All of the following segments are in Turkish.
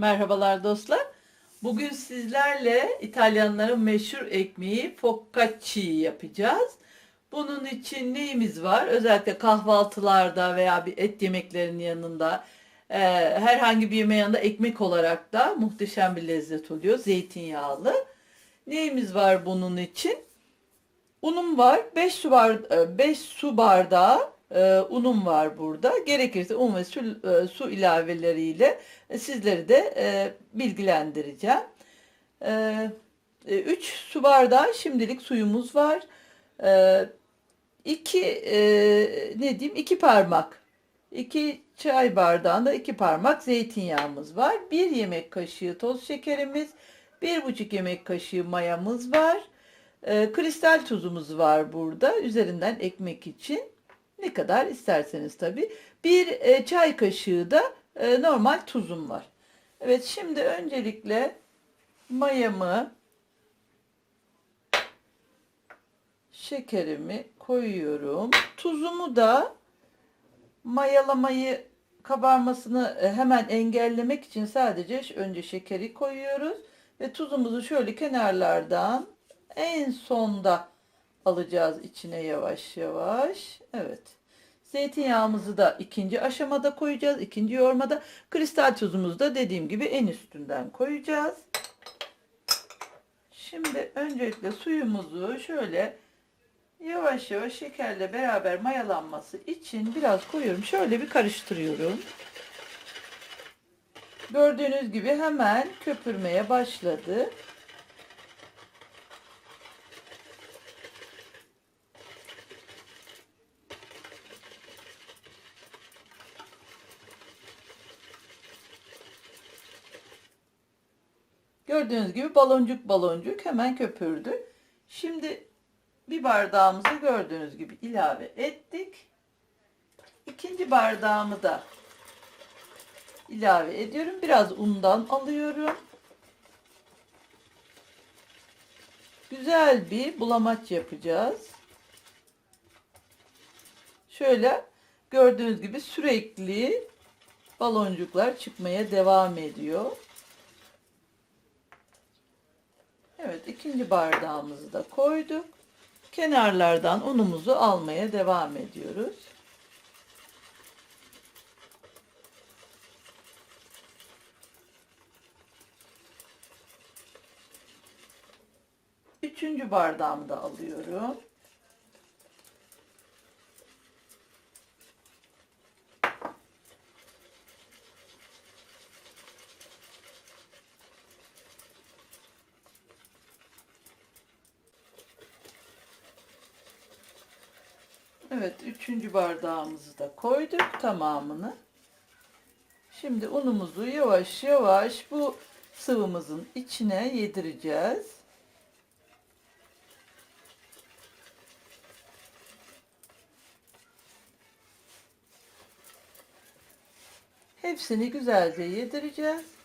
Merhabalar dostlar. Bugün sizlerle İtalyanların meşhur ekmeği focacci yapacağız. Bunun için neyimiz var? Özellikle kahvaltılarda veya bir et yemeklerinin yanında e, herhangi bir yemeğin yanında ekmek olarak da muhteşem bir lezzet oluyor. Zeytinyağlı. Neyimiz var bunun için? Unum var. 5 su, bar 5 su bardağı e, unum var burada. Gerekirse un ve su, e, su ilaveleriyle sizleri de e, bilgilendireceğim. 3 su bardağı şimdilik suyumuz var. 2 ne diyeyim 2 parmak 2 çay bardağında 2 parmak zeytinyağımız var. 1 yemek kaşığı toz şekerimiz, 1,5 yemek kaşığı mayamız var. Kristal tuzumuz var burada. Üzerinden ekmek için ne kadar isterseniz tabi. Bir e, çay kaşığı da e, normal tuzum var. Evet şimdi öncelikle mayamı şekerimi koyuyorum. Tuzumu da mayalamayı kabarmasını e, hemen engellemek için sadece önce şekeri koyuyoruz ve tuzumuzu şöyle kenarlardan en sonda alacağız içine yavaş yavaş. Evet. Zeytinyağımızı da ikinci aşamada koyacağız. İkinci yoğurmada kristal tuzumuzu da dediğim gibi en üstünden koyacağız. Şimdi öncelikle suyumuzu şöyle yavaş yavaş şekerle beraber mayalanması için biraz koyuyorum. Şöyle bir karıştırıyorum. Gördüğünüz gibi hemen köpürmeye başladı. Gördüğünüz gibi baloncuk baloncuk hemen köpürdü. Şimdi bir bardağımızı gördüğünüz gibi ilave ettik. İkinci bardağımı da ilave ediyorum. Biraz undan alıyorum. Güzel bir bulamaç yapacağız. Şöyle gördüğünüz gibi sürekli baloncuklar çıkmaya devam ediyor. Evet ikinci bardağımızı da koyduk. Kenarlardan unumuzu almaya devam ediyoruz. Üçüncü bardağımı da alıyorum. Evet, üçüncü bardağımızı da koyduk tamamını. Şimdi unumuzu yavaş yavaş bu sıvımızın içine yedireceğiz. Hepsini güzelce yedireceğiz.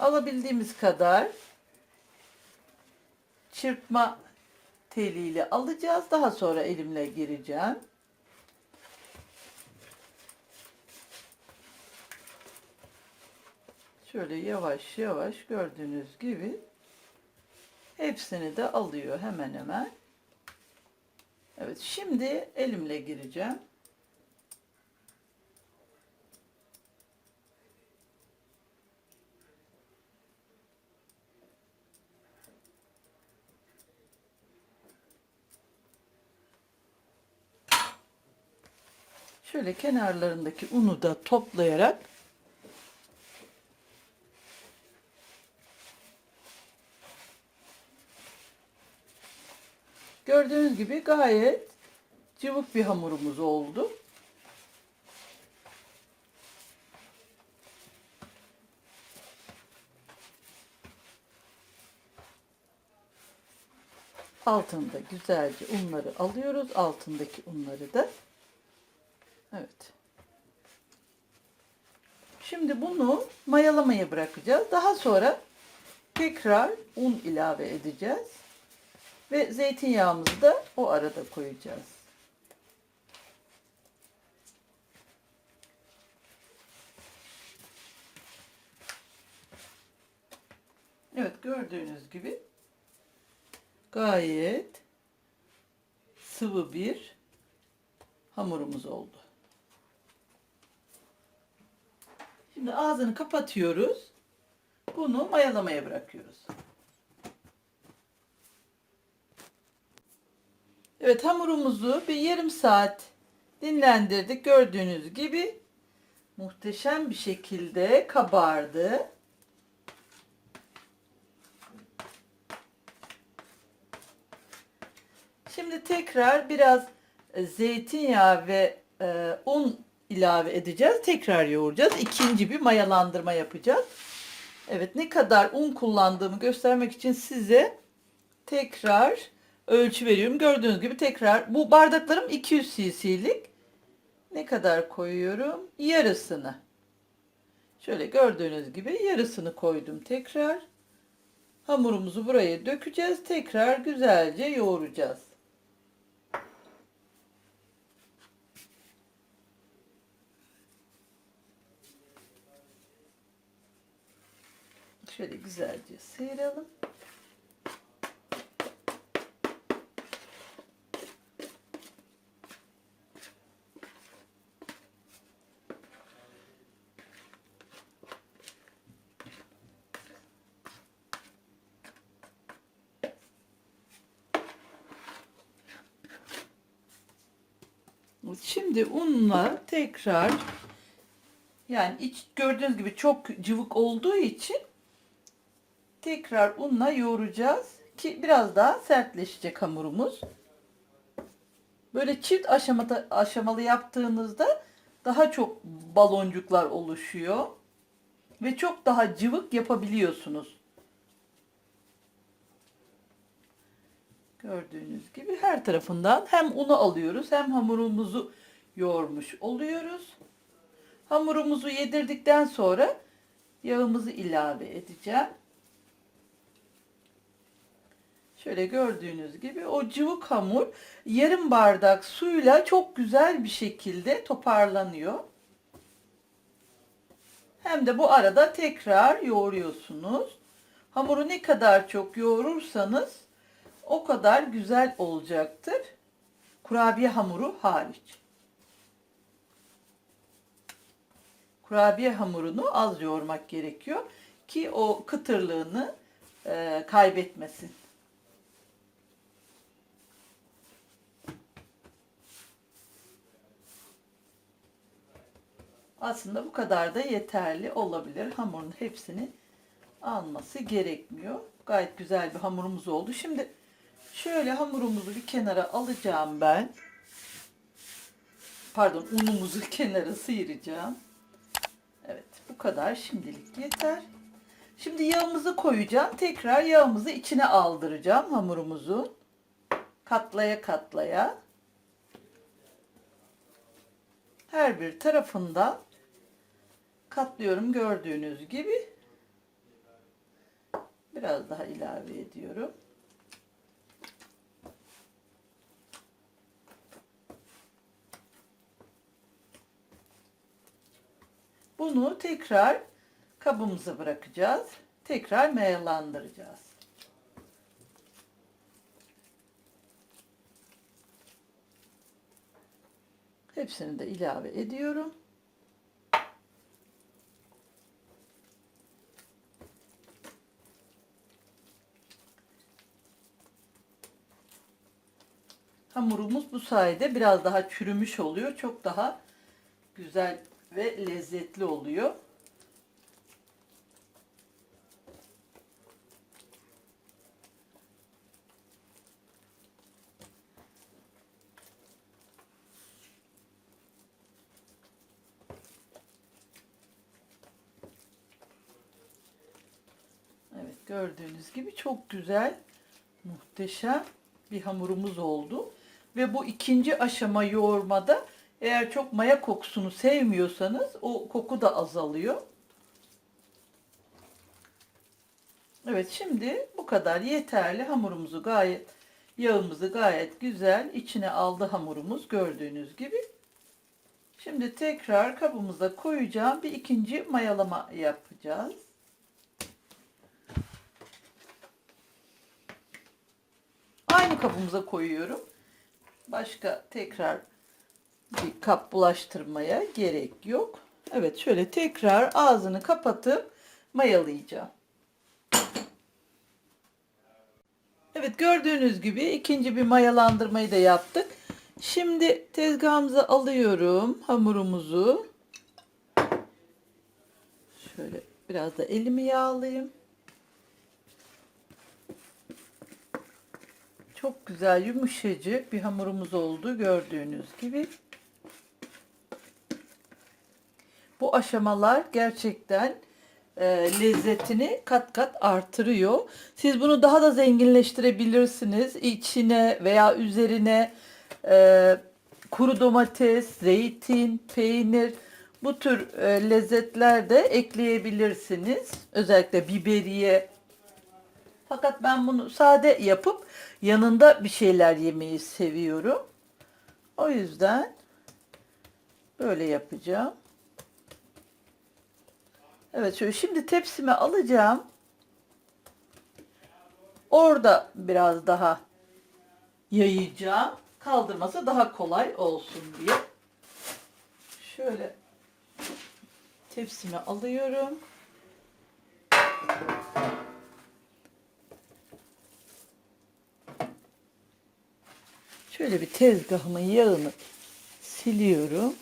Alabildiğimiz kadar çırpma teliyle alacağız. Daha sonra elimle gireceğim. Şöyle yavaş yavaş gördüğünüz gibi hepsini de alıyor hemen hemen. Evet şimdi elimle gireceğim. Şöyle kenarlarındaki unu da toplayarak Gördüğünüz gibi gayet cıvık bir hamurumuz oldu. Altında güzelce unları alıyoruz. Altındaki unları da Evet. Şimdi bunu mayalamaya bırakacağız. Daha sonra tekrar un ilave edeceğiz. Ve zeytinyağımızı da o arada koyacağız. Evet gördüğünüz gibi gayet sıvı bir hamurumuz oldu. Şimdi ağzını kapatıyoruz. Bunu mayalamaya bırakıyoruz. Evet hamurumuzu bir yarım saat dinlendirdik. Gördüğünüz gibi muhteşem bir şekilde kabardı. Şimdi tekrar biraz zeytinyağı ve e, un ilave edeceğiz. Tekrar yoğuracağız. İkinci bir mayalandırma yapacağız. Evet ne kadar un kullandığımı göstermek için size tekrar ölçü veriyorum. Gördüğünüz gibi tekrar bu bardaklarım 200 cc'lik. Ne kadar koyuyorum? Yarısını. Şöyle gördüğünüz gibi yarısını koydum tekrar. Hamurumuzu buraya dökeceğiz. Tekrar güzelce yoğuracağız. Şöyle güzelce sıyıralım. Şimdi unla tekrar yani iç gördüğünüz gibi çok cıvık olduğu için tekrar unla yoğuracağız ki biraz daha sertleşecek hamurumuz. Böyle çift aşamada, aşamalı yaptığınızda daha çok baloncuklar oluşuyor ve çok daha cıvık yapabiliyorsunuz. Gördüğünüz gibi her tarafından hem unu alıyoruz hem hamurumuzu yoğurmuş oluyoruz. Hamurumuzu yedirdikten sonra yağımızı ilave edeceğim. Şöyle gördüğünüz gibi o cıvık hamur yarım bardak suyla çok güzel bir şekilde toparlanıyor. Hem de bu arada tekrar yoğuruyorsunuz. Hamuru ne kadar çok yoğurursanız o kadar güzel olacaktır. Kurabiye hamuru hariç. Kurabiye hamurunu az yoğurmak gerekiyor ki o kıtırlığını e, kaybetmesin. Aslında bu kadar da yeterli olabilir. Hamurun hepsini alması gerekmiyor. Gayet güzel bir hamurumuz oldu. Şimdi şöyle hamurumuzu bir kenara alacağım ben. Pardon unumuzu kenara sıyıracağım. Evet bu kadar şimdilik yeter. Şimdi yağımızı koyacağım. Tekrar yağımızı içine aldıracağım hamurumuzun. Katlaya katlaya. Her bir tarafından katlıyorum gördüğünüz gibi. Biraz daha ilave ediyorum. Bunu tekrar kabımıza bırakacağız. Tekrar mayalandıracağız. Hepsini de ilave ediyorum. Hamurumuz bu sayede biraz daha çürümüş oluyor. Çok daha güzel ve lezzetli oluyor. Gördüğünüz gibi çok güzel, muhteşem bir hamurumuz oldu. Ve bu ikinci aşama yoğurmada eğer çok maya kokusunu sevmiyorsanız o koku da azalıyor. Evet şimdi bu kadar yeterli. Hamurumuzu gayet Yağımızı gayet güzel içine aldı hamurumuz gördüğünüz gibi. Şimdi tekrar kabımıza koyacağım bir ikinci mayalama yapacağız. Aynı kabımıza koyuyorum. Başka tekrar bir kap bulaştırmaya gerek yok. Evet şöyle tekrar ağzını kapatıp mayalayacağım. Evet gördüğünüz gibi ikinci bir mayalandırmayı da yaptık. Şimdi tezgahımıza alıyorum hamurumuzu. Şöyle biraz da elimi yağlayayım. Çok güzel yumuşacık bir hamurumuz oldu gördüğünüz gibi. Bu aşamalar gerçekten e, lezzetini kat kat artırıyor. Siz bunu daha da zenginleştirebilirsiniz. İçine veya üzerine e, kuru domates, zeytin, peynir bu tür e, lezzetler de ekleyebilirsiniz. Özellikle biberiye. Fakat ben bunu sade yapıp yanında bir şeyler yemeyi seviyorum. O yüzden böyle yapacağım. Evet şöyle şimdi tepsime alacağım. Orada biraz daha yayacağım. Kaldırması daha kolay olsun diye. Şöyle tepsime alıyorum. Şöyle bir tezgahımın yağını siliyorum.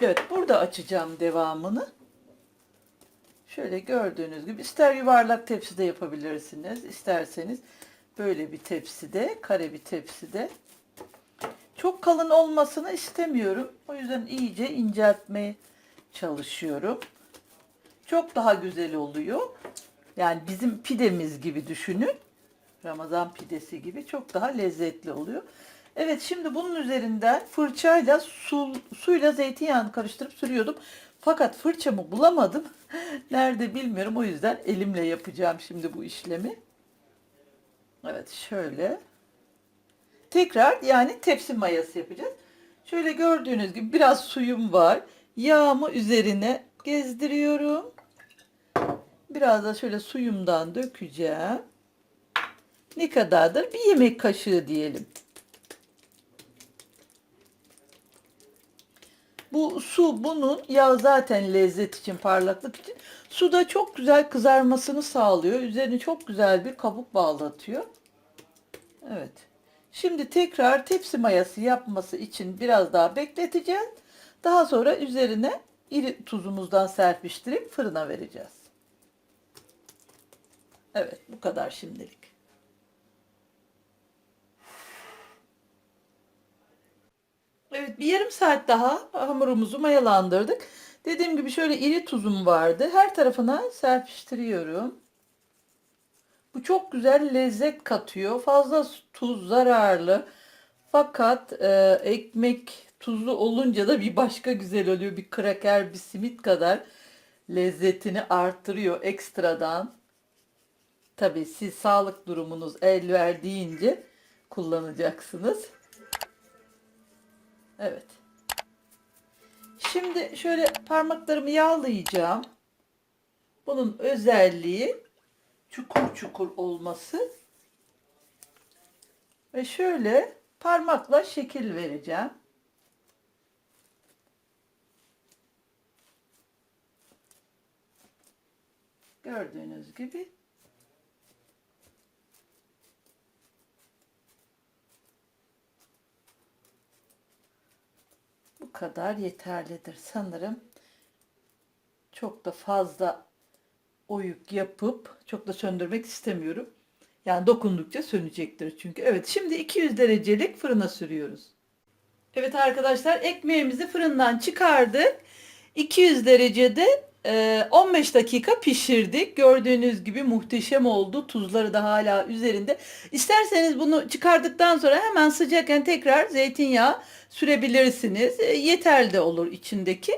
Evet burada açacağım devamını. Şöyle gördüğünüz gibi ister yuvarlak tepside yapabilirsiniz. isterseniz böyle bir tepside, kare bir tepside. Çok kalın olmasını istemiyorum. O yüzden iyice inceltmeye çalışıyorum. Çok daha güzel oluyor. Yani bizim pidemiz gibi düşünün. Ramazan pidesi gibi çok daha lezzetli oluyor. Evet şimdi bunun üzerinden fırçayla su, suyla zeytinyağını karıştırıp sürüyordum. Fakat fırçamı bulamadım. Nerede bilmiyorum. O yüzden elimle yapacağım şimdi bu işlemi. Evet şöyle. Tekrar yani tepsi mayası yapacağız. Şöyle gördüğünüz gibi biraz suyum var. Yağımı üzerine gezdiriyorum. Biraz da şöyle suyumdan dökeceğim. Ne kadardır? Bir yemek kaşığı diyelim. Bu su bunun yağ zaten lezzet için, parlaklık için. Suda çok güzel kızarmasını sağlıyor. Üzerine çok güzel bir kabuk bağlatıyor. Evet. Şimdi tekrar tepsi mayası yapması için biraz daha bekleteceğiz. Daha sonra üzerine iri tuzumuzdan serpiştirip fırına vereceğiz. Evet bu kadar şimdilik. Evet bir yarım saat daha hamurumuzu mayalandırdık. Dediğim gibi şöyle iri tuzum vardı. Her tarafına serpiştiriyorum. Bu çok güzel lezzet katıyor. Fazla tuz zararlı. Fakat e, ekmek tuzlu olunca da bir başka güzel oluyor. Bir kraker, bir simit kadar lezzetini arttırıyor ekstradan. Tabii siz sağlık durumunuz el verdiğince kullanacaksınız. Evet. Şimdi şöyle parmaklarımı yağlayacağım. Bunun özelliği çukur çukur olması. Ve şöyle parmakla şekil vereceğim. Gördüğünüz gibi bu kadar yeterlidir sanırım. Çok da fazla oyuk yapıp çok da söndürmek istemiyorum. Yani dokundukça sönecektir çünkü. Evet şimdi 200 derecelik fırına sürüyoruz. Evet arkadaşlar ekmeğimizi fırından çıkardık. 200 derecede e, 15 dakika pişirdik. Gördüğünüz gibi muhteşem oldu. Tuzları da hala üzerinde. İsterseniz bunu çıkardıktan sonra hemen sıcakken tekrar zeytinyağı sürebilirsiniz. E, yeterli de olur içindeki.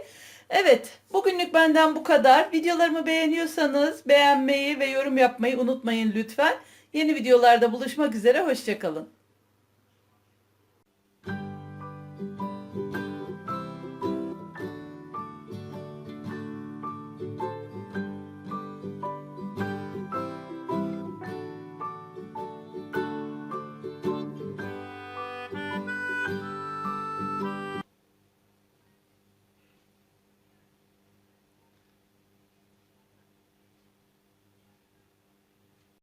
Evet, bugünlük benden bu kadar. Videolarımı beğeniyorsanız beğenmeyi ve yorum yapmayı unutmayın lütfen. Yeni videolarda buluşmak üzere. Hoşçakalın.